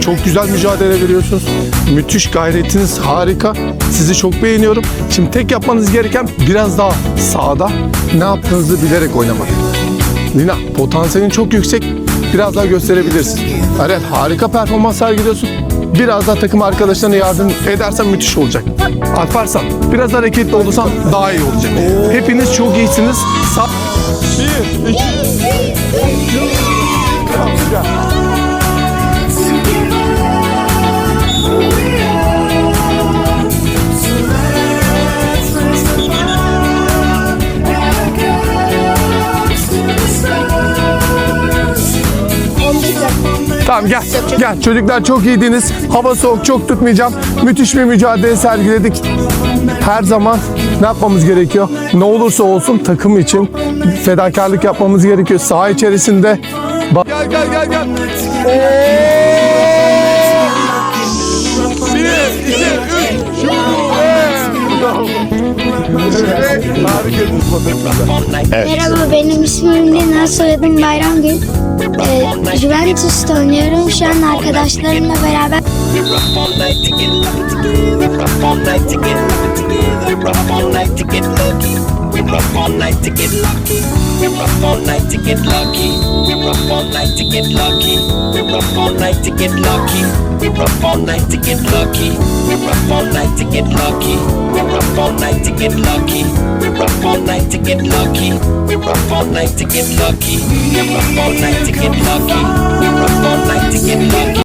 Çok güzel mücadele veriyorsunuz. Müthiş gayretiniz harika. Sizi çok beğeniyorum. Şimdi tek yapmanız gereken biraz daha sağda ne yaptığınızı bilerek oynamak. Lina potansiyelin çok yüksek. Biraz daha gösterebilirsin. Arel harika performans sergiliyorsun. Biraz daha takım arkadaşlarına yardım edersen müthiş olacak. Alparslan biraz hareketli olursan daha iyi olacak. Hepiniz çok iyisiniz. Sağ... Bir, iki, Tamam gel. Gel çocuklar çok iyiydiniz. Hava soğuk çok tutmayacağım. Müthiş bir mücadele sergiledik. Her zaman ne yapmamız gerekiyor? Ne olursa olsun takım için fedakarlık yapmamız gerekiyor. Saha içerisinde Gel gel gel gel. Bir, Merhaba benim ismim Lina, soyadım Bayram Gül. Ee, Juventus'ta oynuyorum. Şu an arkadaşlarımla beraber all night to get lucky. We're up all night to get lucky. We're up all night to get lucky. We're up all night to get lucky. We're up all night to get lucky.